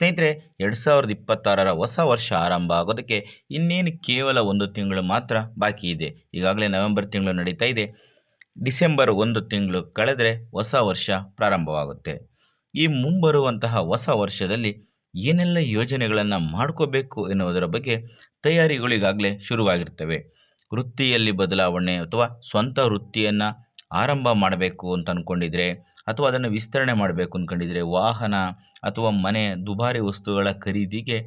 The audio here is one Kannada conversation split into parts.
ಸ್ನೇಹಿತರೆ, ಎರಡು ಸಾವಿರದ ಇಪ್ಪತ್ತಾರರ ಹೊಸ ವರ್ಷ ಆರಂಭ ಆಗೋದಕ್ಕೆ ಇನ್ನೇನು ಕೇವಲ ಒಂದು ತಿಂಗಳು ಮಾತ್ರ ಬಾಕಿ ಇದೆ. ಈಗಾಗಲೇ ನವೆಂಬರ್ ತಿಂಗಳು ನಡೀತಾ ಇದೆ. ಡಿಸೆಂಬರ್ ಒಂದು ತಿಂಗಳು ಕಳೆದರೆ ಹೊಸ ವರ್ಷ ಪ್ರಾರಂಭವಾಗುತ್ತೆ. ಈ ಮುಂಬರುವಂತಹ ಹೊಸ ವರ್ಷದಲ್ಲಿ ಏನೆಲ್ಲ ಯೋಜನೆಗಳನ್ನು ಮಾಡ್ಕೋಬೇಕು ಎನ್ನುವುದರ ಬಗ್ಗೆ ತಯಾರಿಗಳು ಈಗಾಗಲೇ ಶುರುವಾಗಿರ್ತವೆ. ವೃತ್ತಿಯಲ್ಲಿ ಬದಲಾವಣೆ ಅಥವಾ ಸ್ವಂತ ವೃತ್ತಿಯನ್ನು ಆರಂಭ ಮಾಡಬೇಕು ಅಂತ ಅಂದ್ಕೊಂಡಿದ್ರೆ ಅಥವಾ ಅದನ್ನು ವಿಸ್ತರಣೆ ಮಾಡಬೇಕು ಅಂದ್ಕೊಂಡಿದ್ರೆ ವಾಹನ ಅಥವಾ ಮನೆ, ದುಬಾರಿ ವಸ್ತುಗಳ ಖರೀದಿಗೆ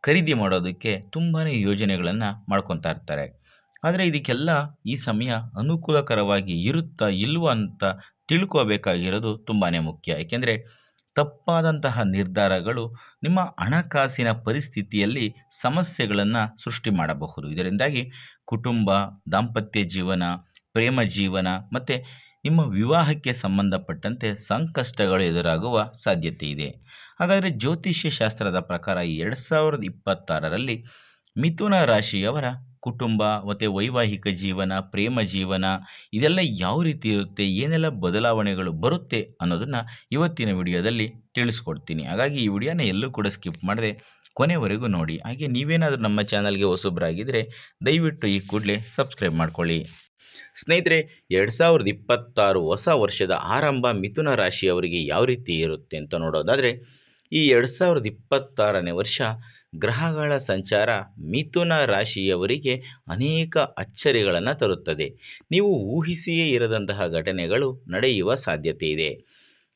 ಖರೀದಿ ಮಾಡೋದಕ್ಕೆ ತುಂಬಾ ಯೋಜನೆಗಳನ್ನು ಮಾಡ್ಕೊತಾ ಇರ್ತಾರೆ. ಆದರೆ ಇದಕ್ಕೆಲ್ಲ ಈ ಸಮಯ ಅನುಕೂಲಕರವಾಗಿ ಇರುತ್ತಾ ಇಲ್ವಾ ಅಂತ ತಿಳ್ಕೋಬೇಕಾಗಿರೋದು ತುಂಬಾ ಮುಖ್ಯ. ಏಕೆಂದರೆ ತಪ್ಪಾದಂತಹ ನಿರ್ಧಾರಗಳು ನಿಮ್ಮ ಹಣಕಾಸಿನ ಪರಿಸ್ಥಿತಿಯಲ್ಲಿ ಸಮಸ್ಯೆಗಳನ್ನು ಸೃಷ್ಟಿ ಮಾಡಬಹುದು. ಇದರಿಂದಾಗಿ ಕುಟುಂಬ, ದಾಂಪತ್ಯ ಜೀವನ, ಪ್ರೇಮ ಜೀವನ ಮತ್ತು ನಿಮ್ಮ ವಿವಾಹಕ್ಕೆ ಸಂಬಂಧಪಟ್ಟಂತೆ ಸಂಕಷ್ಟಗಳು ಎದುರಾಗುವ ಸಾಧ್ಯತೆ ಇದೆ ಹಾಗಾದರೆ ಜ್ಯೋತಿಷ್ಯ ಶಾಸ್ತ್ರದ ಪ್ರಕಾರ ಎರಡು ಸಾವಿರದ ಇಪ್ಪತ್ತಾರರಲ್ಲಿ ಮಿಥುನ ರಾಶಿಯವರ ಕುಟುಂಬ, ಮತ್ತು ವೈವಾಹಿಕ ಜೀವನ, ಪ್ರೇಮ ಜೀವನ, ಇದೆಲ್ಲ ಯಾವ ರೀತಿ ಇರುತ್ತೆ, ಏನೆಲ್ಲ ಬದಲಾವಣೆಗಳು ಬರುತ್ತೆ ಅನ್ನೋದನ್ನು ಇವತ್ತಿನ ವಿಡಿಯೋದಲ್ಲಿ ತಿಳಿಸ್ಕೊಡ್ತೀನಿ. ಹಾಗಾಗಿ ಈ ವಿಡಿಯೋನ ಎಲ್ಲೂ ಕೂಡ ಸ್ಕಿಪ್ ಮಾಡದೆ ಕೊನೆವರೆಗೂ ನೋಡಿ. ಹಾಗೆ ನೀವೇನಾದರೂ ನಮ್ಮ ಚಾನಲ್ಗೆ ಹೊಸಬ್ರಾಗಿದ್ದರೆ ದಯವಿಟ್ಟು ಈ ಕೂಡಲೇ ಸಬ್ಸ್ಕ್ರೈಬ್ ಮಾಡ್ಕೊಳ್ಳಿ. ಸ್ನೇಹಿತರೆ, ಎರಡು ಸಾವಿರದ ಇಪ್ಪತ್ತಾರು ಹೊಸ ವರ್ಷದ ಆರಂಭ ಮಿಥುನ ರಾಶಿಯವರಿಗೆ ಯಾವ ರೀತಿ ಇರುತ್ತೆ ಅಂತ ನೋಡೋದಾದರೆ, ಈ ಎರಡು ಸಾವಿರದ ಇಪ್ಪತ್ತಾರನೇ ವರ್ಷ ಗ್ರಹಗಳ ಸಂಚಾರ ಮಿಥುನ ರಾಶಿಯವರಿಗೆ ಅನೇಕ ಅಚ್ಚರಿಗಳನ್ನು ತರುತ್ತದೆ. ನೀವು ಊಹಿಸಿಯೇ ಇರದಂತಹ ಘಟನೆಗಳು ನಡೆಯುವ ಸಾಧ್ಯತೆ ಇದೆ.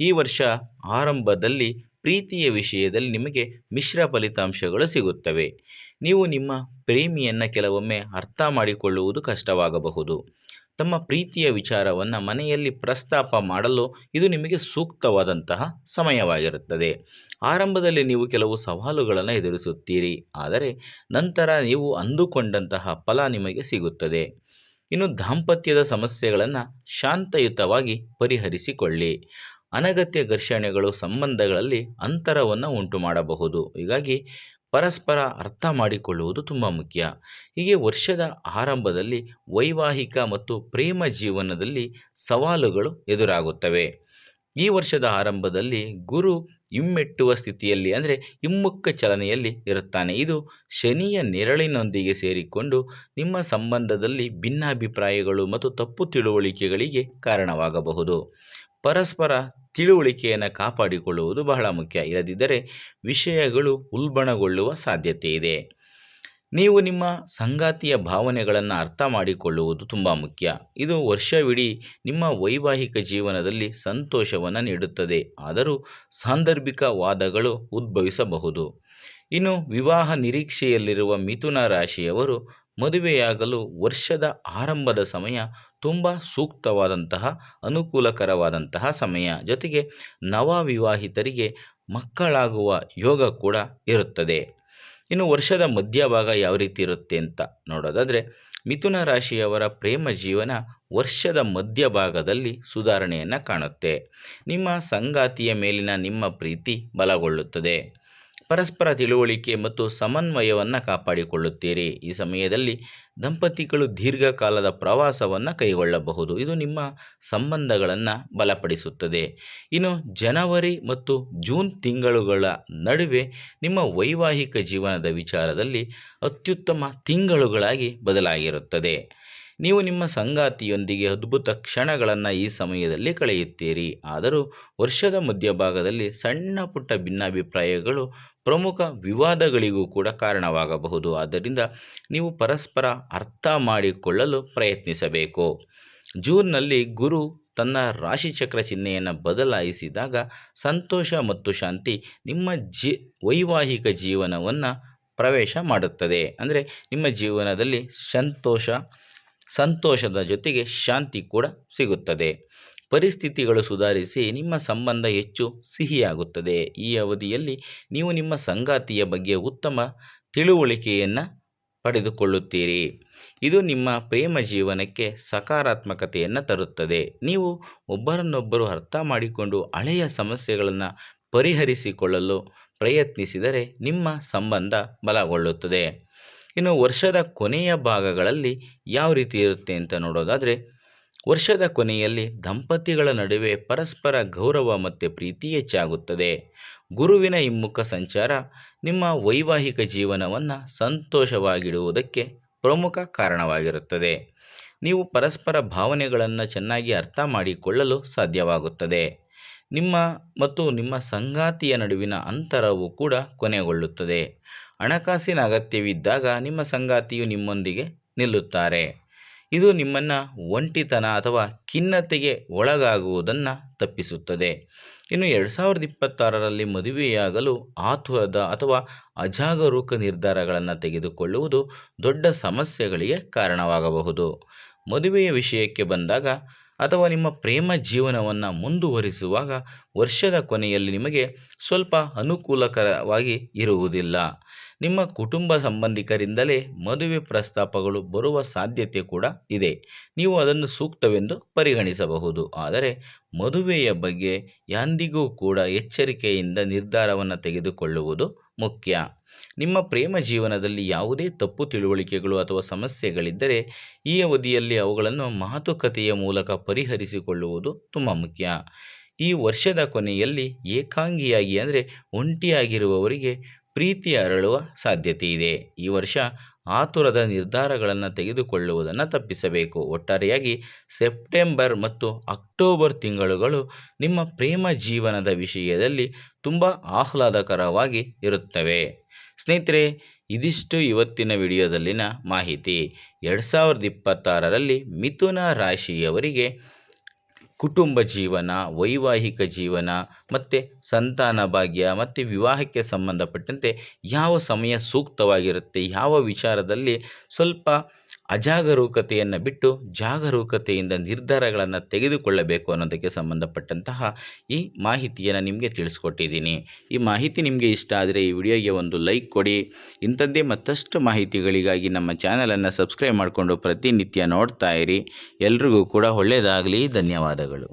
ಈ ವರ್ಷ ಆರಂಭದಲ್ಲಿ ಪ್ರೀತಿಯ ವಿಷಯದಲ್ಲಿ ನಿಮಗೆ ಮಿಶ್ರ ಫಲಿತಾಂಶಗಳು ಸಿಗುತ್ತವೆ. ನೀವು ನಿಮ್ಮ ಪ್ರೇಮಿಯನ್ನು ಕೆಲವೊಮ್ಮೆ ಅರ್ಥ ಮಾಡಿಕೊಳ್ಳುವುದು ಕಷ್ಟವಾಗಬಹುದು. ತಮ್ಮ ಪ್ರೀತಿಯ ವಿಚಾರವನ್ನು ಮನೆಯಲ್ಲಿ ಪ್ರಸ್ತಾಪ ಮಾಡಲು ಇದು ನಿಮಗೆ ಸೂಕ್ತವಾದಂತಹ ಸಮಯವಾಗಿರುತ್ತದೆ. ಆರಂಭದಲ್ಲಿ ನೀವು ಕೆಲವು ಸವಾಲುಗಳನ್ನು ಎದುರಿಸುತ್ತೀರಿ. ಆದರೆ ನಂತರ ನೀವು ಅಂದುಕೊಂಡಂತಹ ಫಲ ನಿಮಗೆ ಸಿಗುತ್ತದೆ. ಇನ್ನು ದಾಂಪತ್ಯದ ಸಮಸ್ಯೆಗಳನ್ನು ಶಾಂತಯುತವಾಗಿ ಪರಿಹರಿಸಿಕೊಳ್ಳಿ. ಅನಗತ್ಯ ಘರ್ಷಣೆಗಳು, ಸಂಬಂಧಗಳಲ್ಲಿ ಅಂತರವನ್ನು ಉಂಟು ಮಾಡಬಹುದು ಹೀಗಾಗಿ ಪರಸ್ಪರ ಅರ್ಥ ಮಾಡಿಕೊಳ್ಳುವುದು ತುಂಬ ಮುಖ್ಯ. ಹೀಗೆ ವರ್ಷದ ಆರಂಭದಲ್ಲಿ ವೈವಾಹಿಕ ಮತ್ತು ಪ್ರೇಮ ಜೀವನದಲ್ಲಿ ಸವಾಲುಗಳು ಎದುರಾಗುತ್ತವೆ. ಈ ವರ್ಷದ ಆರಂಭದಲ್ಲಿ ಗುರು ಹಿಮ್ಮೆಟ್ಟುವ ಸ್ಥಿತಿಯಲ್ಲಿ ಅಂದರೆ ಹಿಮ್ಮುಖ ಚಲನೆಯಲ್ಲಿ ಇರುತ್ತಾನೆ. ಇದು ಶನಿಯ ನೆರಳಿನೊಂದಿಗೆ ಸೇರಿಕೊಂಡು ನಿಮ್ಮ ಸಂಬಂಧದಲ್ಲಿ ಭಿನ್ನಾಭಿಪ್ರಾಯಗಳು ಮತ್ತು ತಪ್ಪು ತಿಳುವಳಿಕೆಗಳಿಗೆ ಕಾರಣವಾಗಬಹುದು. ಪರಸ್ಪರ ತಿಳುವಳಿಕೆಯನ್ನು ಕಾಪಾಡಿಕೊಳ್ಳುವುದು ಬಹಳ ಮುಖ್ಯ. ಇಲ್ಲದಿದ್ದರೆ ವಿಷಯಗಳು ಉಲ್ಬಣಗೊಳ್ಳುವ ಸಾಧ್ಯತೆ ಇದೆ. ನೀವು ನಿಮ್ಮ ಸಂಗಾತಿಯ ಭಾವನೆಗಳನ್ನು ಅರ್ಥ ಮಾಡಿಕೊಳ್ಳುವುದು ತುಂಬ ಮುಖ್ಯ. ಇದು ವರ್ಷವಿಡೀ ನಿಮ್ಮ ವೈವಾಹಿಕ ಜೀವನದಲ್ಲಿ ಸಂತೋಷವನ್ನು ನೀಡುತ್ತದೆ. ಆದರೂ ಸಾಂದರ್ಭಿಕ ವಾದಗಳು ಉದ್ಭವಿಸಬಹುದು. ಇನ್ನು ವಿವಾಹ ನಿರೀಕ್ಷೆಯಲ್ಲಿರುವ ಮಿಥುನ ರಾಶಿಯವರು ಮದುವೆಯಾಗಲು ವರ್ಷದ ಆರಂಭದ ಸಮಯ ತುಂಬ ಸೂಕ್ತವಾದಂತಹ, ಅನುಕೂಲಕರವಾದಂತಹ ಸಮಯ. ಜೊತೆಗೆ ನವ ವಿವಾಹಿತರಿಗೆ ಮಕ್ಕಳಾಗುವ ಯೋಗ ಕೂಡ ಇರುತ್ತದೆ. ಇನ್ನು ವರ್ಷದ ಮಧ್ಯಭಾಗ ಯಾವ ರೀತಿ ಇರುತ್ತೆ ಅಂತ ನೋಡೋದಾದರೆ, ಮಿಥುನ ರಾಶಿಯವರ ಪ್ರೇಮ ಜೀವನ ವರ್ಷದ ಮಧ್ಯಭಾಗದಲ್ಲಿ ಸುಧಾರಣೆಯನ್ನು ಕಾಣುತ್ತೆ. ನಿಮ್ಮ ಸಂಗಾತಿಯ ಮೇಲಿನ ನಿಮ್ಮ ಪ್ರೀತಿ ಬಲಗೊಳ್ಳುತ್ತದೆ. ಪರಸ್ಪರ ತಿಳುವಳಿಕೆ ಮತ್ತು ಸಮನ್ವಯವನ್ನು ಕಾಪಾಡಿಕೊಳ್ಳುತ್ತೀರಿ. ಈ ಸಮಯದಲ್ಲಿ ದಂಪತಿಗಳು ದೀರ್ಘಕಾಲದ ಪ್ರವಾಸವನ್ನು ಕೈಗೊಳ್ಳಬಹುದು. ಇದು ನಿಮ್ಮ ಸಂಬಂಧಗಳನ್ನು ಬಲಪಡಿಸುತ್ತದೆ. ಇನ್ನು ಜನವರಿ ಮತ್ತು ಜೂನ್ ತಿಂಗಳುಗಳ ನಡುವೆ ನಿಮ್ಮ ವೈವಾಹಿಕ ಜೀವನದ ವಿಚಾರದಲ್ಲಿ ಅತ್ಯುತ್ತಮ ತಿಂಗಳುಗಳಾಗಿ ಬದಲಾಗಿರುತ್ತದೆ. ನೀವು ನಿಮ್ಮ ಸಂಗಾತಿಯೊಂದಿಗೆ ಅದ್ಭುತ ಕ್ಷಣಗಳನ್ನು ಈ ಸಮಯದಲ್ಲಿ ಕಳೆಯುತ್ತೀರಿ. ಆದರೂ ವರ್ಷದ ಮಧ್ಯಭಾಗದಲ್ಲಿ ಸಣ್ಣ ಪುಟ್ಟ ಭಿನ್ನಾಭಿಪ್ರಾಯಗಳು ಪ್ರಮುಖ ವಿವಾದಗಳಿಗೂ ಕೂಡ ಕಾರಣವಾಗಬಹುದು. ಆದ್ದರಿಂದ ನೀವು ಪರಸ್ಪರ ಅರ್ಥ ಮಾಡಿಕೊಳ್ಳಲು ಪ್ರಯತ್ನಿಸಬೇಕು. ಜೂನ್ನಲ್ಲಿ ಗುರು ತನ್ನ ರಾಶಿಚಕ್ರ ಚಿಹ್ನೆಯನ್ನು ಬದಲಾಯಿಸಿದಾಗ ಸಂತೋಷ ಮತ್ತು ಶಾಂತಿ ನಿಮ್ಮ ಜಿ, ವೈವಾಹಿಕ ಜೀವನವನ್ನು ಪ್ರವೇಶ ಮಾಡುತ್ತದೆ. ಅಂದರೆ ನಿಮ್ಮ ಜೀವನದಲ್ಲಿ ಸಂತೋಷ, ಸಂತೋಷದ ಜೊತೆಗೆ ಶಾಂತಿ ಕೂಡ ಸಿಗುತ್ತದೆ. ಪರಿಸ್ಥಿತಿಗಳು ಸುಧಾರಿಸಿ ನಿಮ್ಮ ಸಂಬಂಧ ಹೆಚ್ಚು ಸಿಹಿಯಾಗುತ್ತದೆ. ಈ ಅವಧಿಯಲ್ಲಿ ನೀವು ನಿಮ್ಮ ಸಂಗಾತಿಯ ಬಗ್ಗೆ ಉತ್ತಮ ತಿಳುವಳಿಕೆಯನ್ನು ಪಡೆದುಕೊಳ್ಳುತ್ತೀರಿ. ಇದು ನಿಮ್ಮ ಪ್ರೇಮ ಜೀವನಕ್ಕೆ ಸಕಾರಾತ್ಮಕತೆಯನ್ನು ತರುತ್ತದೆ. ನೀವು ಒಬ್ಬರನ್ನೊಬ್ಬರು ಅರ್ಥ ಮಾಡಿಕೊಂಡು ಹಳೆಯ ಸಮಸ್ಯೆಗಳನ್ನು ಪರಿಹರಿಸಿಕೊಳ್ಳಲು ಪ್ರಯತ್ನಿಸಿದರೆ ನಿಮ್ಮ ಸಂಬಂಧ ಬಲಗೊಳ್ಳುತ್ತದೆ. ಇನ್ನು ವರ್ಷದ ಕೊನೆಯ ಭಾಗಗಳಲ್ಲಿ ಯಾವ ರೀತಿ ಇರುತ್ತೆ ಅಂತ ನೋಡೋದಾದರೆ ವರ್ಷದ ಕೊನೆಯಲ್ಲಿ ದಂಪತಿಗಳ ನಡುವೆ ಪರಸ್ಪರ ಗೌರವ ಮತ್ತು ಪ್ರೀತಿ ಹೆಚ್ಚಾಗುತ್ತದೆ. ಗುರುವಿನ ಹಿಮ್ಮುಖ ಸಂಚಾರ ನಿಮ್ಮ ವೈವಾಹಿಕ ಜೀವನವನ್ನು ಸಂತೋಷವಾಗಿಡುವುದಕ್ಕೆ ಪ್ರಮುಖ ಕಾರಣವಾಗಿರುತ್ತದೆ. ನೀವು ಪರಸ್ಪರ ಭಾವನೆಗಳನ್ನು ಚೆನ್ನಾಗಿ ಅರ್ಥ ಮಾಡಿಕೊಳ್ಳಲು ಸಾಧ್ಯವಾಗುತ್ತದೆ. ನಿಮ್ಮ ಮತ್ತು ನಿಮ್ಮ ಸಂಗಾತಿಯ ನಡುವಿನ ಅಂತರವು ಕೂಡ ಕೊನೆಗೊಳ್ಳುತ್ತದೆ. ಹಣಕಾಸಿನ ಅಗತ್ಯವಿದ್ದಾಗ ನಿಮ್ಮ ಸಂಗಾತಿಯು ನಿಮ್ಮೊಂದಿಗೆ ನಿಲ್ಲುತ್ತಾರೆ. ಇದು ನಿಮ್ಮನ್ನು ಒಂಟಿತನ ಅಥವಾ ಖಿನ್ನತೆಗೆ ಒಳಗಾಗುವುದನ್ನು ತಪ್ಪಿಸುತ್ತದೆ. ಇನ್ನು ಎರಡು ಸಾವಿರದ ಇಪ್ಪತ್ತಾರರಲ್ಲಿ ಮದುವೆಯಾಗಲು ಆತುರದ ಅಥವಾ ಅಜಾಗರೂಕ ನಿರ್ಧಾರಗಳನ್ನು ತೆಗೆದುಕೊಳ್ಳುವುದು ದೊಡ್ಡ ಸಮಸ್ಯೆಗಳಿಗೆ ಕಾರಣವಾಗಬಹುದು. ಮದುವೆಯ ವಿಷಯಕ್ಕೆ ಬಂದಾಗ ಅಥವಾ ನಿಮ್ಮ ಪ್ರೇಮ ಜೀವನವನ್ನು ಮುಂದುವರಿಸುವಾಗ ವರ್ಷದ ಕೊನೆಯಲ್ಲಿ ನಿಮಗೆ ಸ್ವಲ್ಪ ಅನುಕೂಲಕರವಾಗಿ ಇರುವುದಿಲ್ಲ. ನಿಮ್ಮ ಕುಟುಂಬ ಸಂಬಂಧಿಕರಿಂದಲೇ ಮದುವೆ ಪ್ರಸ್ತಾಪಗಳು ಬರುವ ಸಾಧ್ಯತೆ ಕೂಡ ಇದೆ. ನೀವು ಅದನ್ನು ಸೂಕ್ತವೆಂದು ಪರಿಗಣಿಸಬಹುದು. ಆದರೆ ಮದುವೆಯ ಬಗ್ಗೆ ಎಂದಿಗೂ ಕೂಡ ಎಚ್ಚರಿಕೆಯಿಂದ ನಿರ್ಧಾರವನ್ನು ತೆಗೆದುಕೊಳ್ಳುವುದು ಮುಖ್ಯ. ನಿಮ್ಮ ಪ್ರೇಮ ಜೀವನದಲ್ಲಿ ಯಾವುದೇ ತಪ್ಪು ತಿಳುವಳಿಕೆಗಳು ಅಥವಾ ಸಮಸ್ಯೆಗಳಿದ್ದರೆ ಈ ಅವಧಿಯಲ್ಲಿ ಅವುಗಳನ್ನು ಮಾತುಕತೆಯ ಮೂಲಕ ಪರಿಹರಿಸಿಕೊಳ್ಳುವುದು ತುಂಬ ಮುಖ್ಯ. ಈ ವರ್ಷದ ಕೊನೆಯಲ್ಲಿ ಏಕಾಂಗಿಯಾಗಿ ಅಂದರೆ ಒಂಟಿಯಾಗಿರುವವರಿಗೆ ಪ್ರೀತಿ ಅರಳುವ ಸಾಧ್ಯತೆ ಇದೆ. ಈ ವರ್ಷ ಆತುರದ ನಿರ್ಧಾರಗಳನ್ನು ತೆಗೆದುಕೊಳ್ಳುವುದನ್ನು ತಪ್ಪಿಸಬೇಕು. ಒಟ್ಟಾರೆಯಾಗಿ ಸೆಪ್ಟೆಂಬರ್ ಮತ್ತು ಅಕ್ಟೋಬರ್ ತಿಂಗಳುಗಳು ನಿಮ್ಮ ಪ್ರೇಮ ಜೀವನದ ವಿಷಯದಲ್ಲಿ ತುಂಬ ಆಹ್ಲಾದಕರವಾಗಿ ಇರುತ್ತವೆ. ಸ್ನೇಹಿತರೆ, ಇದಿಷ್ಟು ಇವತ್ತಿನ ವಿಡಿಯೋದಲ್ಲಿನ ಮಾಹಿತಿ. ಎರಡು ಸಾವಿರದ ಇಪ್ಪತ್ತಾರರಲ್ಲಿ ಮಿಥುನ ರಾಶಿಯವರಿಗೆ ಕುಟುಂಬ ಜೀವನ, ವೈವಾಹಿಕ ಜೀವನ, ಮತ್ತು ಸಂತಾನ ಭಾಗ್ಯ, ಮತ್ತು ವಿವಾಹಕ್ಕೆ ಸಂಬಂಧಪಟ್ಟಂತೆ ಯಾವ ಸಮಯ ಸೂಕ್ತವಾಗಿರುತ್ತೆ, ಯಾವ ವಿಚಾರದಲ್ಲಿ ಸ್ವಲ್ಪ ಅಜಾಗರೂಕತೆಯನ್ನು ಬಿಟ್ಟು ಜಾಗರೂಕತೆಯಿಂದ ನಿರ್ಧಾರಗಳನ್ನು ತೆಗೆದುಕೊಳ್ಳಬೇಕು ಅನ್ನೋದಕ್ಕೆ ಸಂಬಂಧಪಟ್ಟಂತಹ ಈ ಮಾಹಿತಿಯನ್ನು ನಿಮಗೆ ತಿಳಿಸ್ಕೊಟ್ಟಿದ್ದೀನಿ. ಈ ಮಾಹಿತಿ ನಿಮಗೆ ಇಷ್ಟ ಆದರೆ ಈ ವಿಡಿಯೋಗೆ ಒಂದು ಲೈಕ್ ಕೊಡಿ. ಇಂಥದ್ದೇ ಮತ್ತಷ್ಟು ಮಾಹಿತಿಗಳಿಗಾಗಿ ನಮ್ಮ ಚಾನಲನ್ನು ಸಬ್ಸ್ಕ್ರೈಬ್ ಮಾಡಿಕೊಂಡು ಪ್ರತಿನಿತ್ಯ ನೋಡ್ತಾ ಇರಿ. ಎಲ್ರಿಗೂ ಕೂಡ ಒಳ್ಳೆಯದಾಗಲಿ ಧನ್ಯವಾದಗಳು.